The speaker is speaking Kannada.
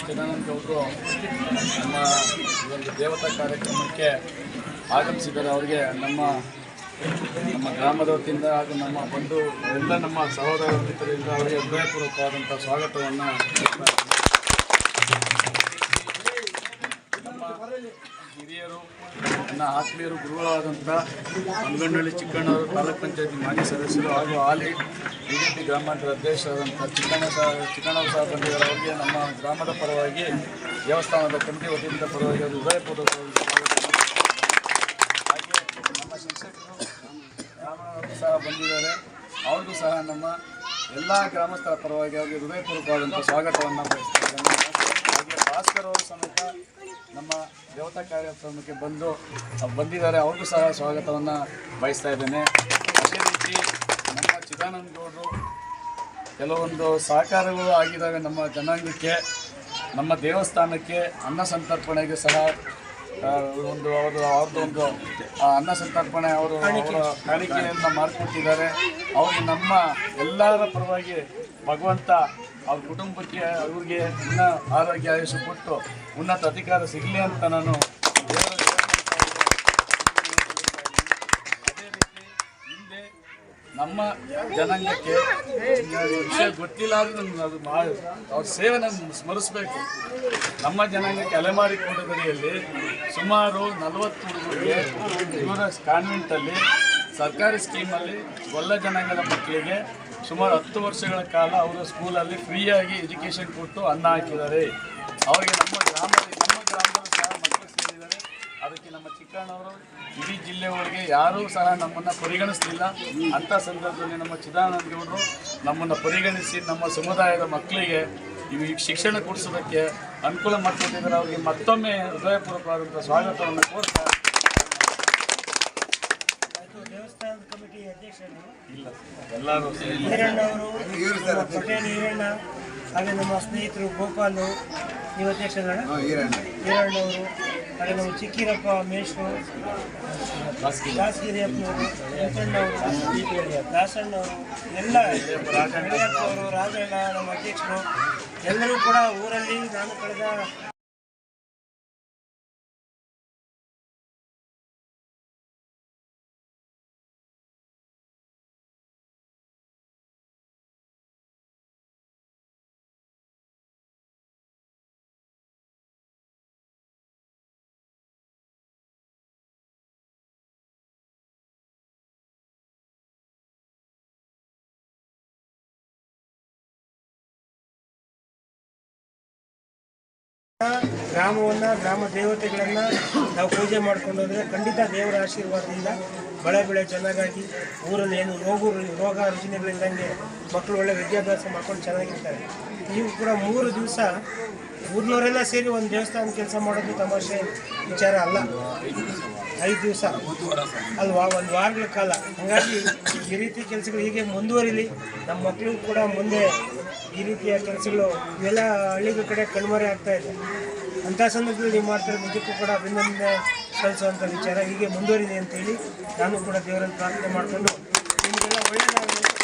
ಚಿದಾನಂದಗೌಡರು ನಮ್ಮ ಈ ಒಂದು ದೇವತಾ ಕಾರ್ಯಕ್ರಮಕ್ಕೆ ಆಗಮಿಸಿದ್ದಾರೆ ಅವರಿಗೆ ನಮ್ಮ ನಮ್ಮ ಗ್ರಾಮದ ವತಿಯಿಂದ ಹಾಗೂ ನಮ್ಮ ಬಂಧು ಎಲ್ಲ ನಮ್ಮ ಸಹೋದರ ಮಿತ್ರರಿಂದ ಅವರಿಗೆ ಹೃದಯಪೂರ್ವಕವಾದಂಥ ಸ್ವಾಗತವನ್ನು ನನ್ನ ಆತ್ಮೀಯರು ಗುರುಗಳಾದಂಥ ಅಂಗನಹಳ್ಳಿ ಚಿಕ್ಕಣ್ಣವರು, ತಾಲೂಕ್ ಪಂಚಾಯತಿ ಮಾಜಿ ಸದಸ್ಯರು ಹಾಗೂ ಹಾಲಿ ಬಿ ಜೆ ಪಿ ಗ್ರಾಮಾಂತರ ಅಧ್ಯಕ್ಷರಾದಂಥ ಚಿಕ್ಕಣ್ಣ ಸಹ ಚಿಕ್ಕಣ್ಣವರು ಸಹ ಬಂದಿದ್ದಾರೆ ಅವರಿಗೆ ನಮ್ಮ ಗ್ರಾಮದ ಪರವಾಗಿ, ದೇವಸ್ಥಾನದ ಕಮಿಟಿ ವತಿಯಿಂದ ಪರವಾಗಿ ಅದು ಸ್ವಾಗತ. ಹಾಗೆ ನಮ್ಮ ಶಿಕ್ಷಕರು ಗ್ರಾಮದವರು ಸಹ ಬಂದಿದ್ದಾರೆ ಅವ್ರಿಗೂ ಸಹ ನಮ್ಮ ಎಲ್ಲ ಗ್ರಾಮಸ್ಥರ ಪರವಾಗಿ ಅವರಿಗೆ ಹೃದಯಪೂರ್ವಕವಾದಂಥ ಸ್ವಾಗತವನ್ನು ಬಯಸ್ತಾ ಇದ್ದೇನೆ ಹಾಗೆ ಭಾಸ್ಕರ್ ಅವರು ಸಮೇತ ನಮ್ಮ ದೇವತಾ ಕಾರ್ಯಕ್ರಮಕ್ಕೆ ಬಂದು ಬಂದಿದ್ದಾರೆ. ಅವ್ರಿಗೂ ಸಹ ಸ್ವಾಗತವನ್ನು ಬಯಸ್ತಾ ಇದ್ದೇನೆ. ಅದೇ ರೀತಿ ನಮ್ಮ ಚಿದಾನಂದ ಗೌಡರು ಕೆಲವೊಂದು ಸಹಕಾರಗಳು ಆಗಿದ್ದಾವೆ ನಮ್ಮ ಜನಾಂಗಕ್ಕೆ, ನಮ್ಮ ದೇವಸ್ಥಾನಕ್ಕೆ, ಅನ್ನ ಸಂತರ್ಪಣೆಗೆ ಸಹ ಒಂದು ಅವರು ಅವ್ರದ್ದು ಒಂದು ಆ, ಅನ್ನ ಸಂತರ್ಪಣೆ ಅವರು ಅವರ ಕಾಣಿಕೆಯನ್ನು ಮಾಡಿಕೊಟ್ಟಿದ್ದಾರೆ. ಅವರು ನಮ್ಮ ಎಲ್ಲರ ಪರವಾಗಿ ಭಗವಂತ ಅವ್ರ ಕುಟುಂಬಕ್ಕೆ ಅವ್ರಿಗೆ ಇನ್ನೂ ಆರೋಗ್ಯ ಆಯುಷ ಕೊಟ್ಟು ಉನ್ನತ ಅಧಿಕಾರ ಸಿಗಲಿ ಅಂತ ನಾನು ದೇವರ ಅದೇ ರೀತಿ ಹಿಂದೆ ನಮ್ಮ ಜನಾಂಗಕ್ಕೆ ವಿಷಯ ಗೊತ್ತಿಲ್ಲ ಅದು ಮಾಡಿ ಅವ್ರ ಸೇವೆ ನಾನು ಸ್ಮರಿಸಬೇಕು. ನಮ್ಮ ಜನಾಂಗಕ್ಕೆ ಅಲೆಮಾರಿ ಕೊಡುಗೆಯಲ್ಲಿ ಸುಮಾರು ನಲವತ್ತು ಹುಡುಗರಿಗೆ ಇವರ ಕಾನ್ವೆಂಟಲ್ಲಿ ಸರ್ಕಾರಿ ಸ್ಕೀಮಲ್ಲಿ ಗೊಲ್ಲ ಜನಾಂಗದ ಮಕ್ಕಳಿಗೆ ಸುಮಾರು ಹತ್ತು ವರ್ಷಗಳ ಕಾಲ ಅವರ ಸ್ಕೂಲಲ್ಲಿ ಫ್ರೀಯಾಗಿ ಎಜುಕೇಷನ್ ಕೊಟ್ಟು ಅನ್ನ ಹಾಕಿದ್ದಾರೆ. ಅವರಿಗೆ ನಮ್ಮ ಗ್ರಾಮದಲ್ಲಿ ನಮ್ಮ ಸೇರಿದ್ದಾರೆ ಅದಕ್ಕೆ ನಮ್ಮ ಚಿಕ್ಕಣ್ಣವರು ಇಡೀ ಜಿಲ್ಲೆ ಒಳಗೆ ಯಾರೂ ಸಹ ನಮ್ಮನ್ನು ಪರಿಗಣಿಸಲಿಲ್ಲ. ಅಂಥ ಸಂದರ್ಭದಲ್ಲಿ ನಮ್ಮ ಚಿದಾನಂದಗೌಡರು ನಮ್ಮನ್ನು ಪರಿಗಣಿಸಿ ನಮ್ಮ ಸಮುದಾಯದ ಮಕ್ಕಳಿಗೆ ಇವು ಶಿಕ್ಷಣ ಕೊಡಿಸೋದಕ್ಕೆ ಅನುಕೂಲ ಮಾಡಿಕೊಟ್ಟಿದ್ದಾರೆ ಅವರಿಗೆ ಮತ್ತೊಮ್ಮೆ ಹೃದಯಪೂರ್ವಕವಾದಂಥ ಸ್ವಾಗತವನ್ನು ಕೋರ್ತಾ ದೇವಸ್ಥಾನದ ಕಮಿಟಿ ಅಧ್ಯಕ್ಷರು ಇಲ್ಲ ಎಲ್ಲರೂ ಈರಣ್ಣ ಹಾಗೆ ನಮ್ಮ ಸ್ನೇಹಿತರು ಗೋಪಾಲು ನೀವು ಅಧ್ಯಕ್ಷರಣ್ಣ ಈರಣ್ಣ ಅವರು ಹಾಗೆ ಚಿಕ್ಕಿರಪ್ಪ ಮೇಶ್ರು ದಾಸಗಿರಿಯಪ್ಪನವರು ವೆಂಕಣ್ಣವರು ದಾಸಣ್ಣವರು ಎಲ್ಲ ಅವರು ರಾಜಣ್ಣ ನಮ್ಮ ಅಧ್ಯಕ್ಷರು ಎಲ್ಲರೂ ಕೂಡ ಊರಲ್ಲಿ ನಾನು ಕಳೆದ ಗ್ರಾಮವನ್ನು, ಗ್ರಾಮ ದೇವತೆಗಳನ್ನು ನಾವು ಪೂಜೆ ಮಾಡ್ಕೊಂಡು ಹೋದರೆ ಖಂಡಿತ ದೇವರ ಆಶೀರ್ವಾದದಿಂದ ಬಳೆ ಬೆಳೆ ಚೆನ್ನಾಗಾಗಿ ಊರಲ್ಲಿ ಏನು ರೋಗ ರೋಗ ರುಜಿನಗಳಿಲ್ಲದಂಗೆ ಮಕ್ಕಳು ಒಳ್ಳೆ ವಿದ್ಯಾಭ್ಯಾಸ ಮಾಡ್ಕೊಂಡು ಚೆನ್ನಾಗಿರ್ತಾರೆ. ನೀವು ಕೂಡ ಮೂರು ದಿವಸ ಊರಿನವರೆಲ್ಲ ಸೇರಿ ಒಂದು ದೇವಸ್ಥಾನ ಕೆಲಸ ಮಾಡೋದು ತಮಾಷೆ ವಿಚಾರ ಅಲ್ಲ. ಐದು ದಿವಸ. ಅಲ್ವಾ? ಒಂದು ವಾರಗಳ ಕಾಲ. ಹಾಗಾಗಿ ಈ ರೀತಿ ಕೆಲಸಗಳು ಹೀಗೆ ಮುಂದುವರಿಲಿ. ನಮ್ಮ ಮಕ್ಕಳು ಕೂಡ ಮುಂದೆ ಈ ರೀತಿಯ ಕೆಲಸಗಳು ಇವೆಲ್ಲ ಹಳ್ಳಿಗಳ ಕಡೆ ಕಣ್ಮರೆ ಆಗ್ತಾ ಇದೆ. ಅಂಥ ಸಂದರ್ಭದಲ್ಲಿ ನೀವು ಮಾಡ್ತಾರೆ ನಿಜಕ್ಕೂ ಕೂಡ ಅಭಿನಂದನೆ ಸಲ್ಲಿಸುವಂಥ ವಿಚಾರ ಹೀಗೆ ಮುಂದುವರಿದೆ ಅಂತೇಳಿ ನಾನು ಕೂಡ ದೇವರನ್ನು ಪ್ರಾರ್ಥನೆ ಮಾಡಿಕೊಂಡು ನಿಮಗೆಲ್ಲ ಒಳ್ಳೆಯದಾಗಲಿ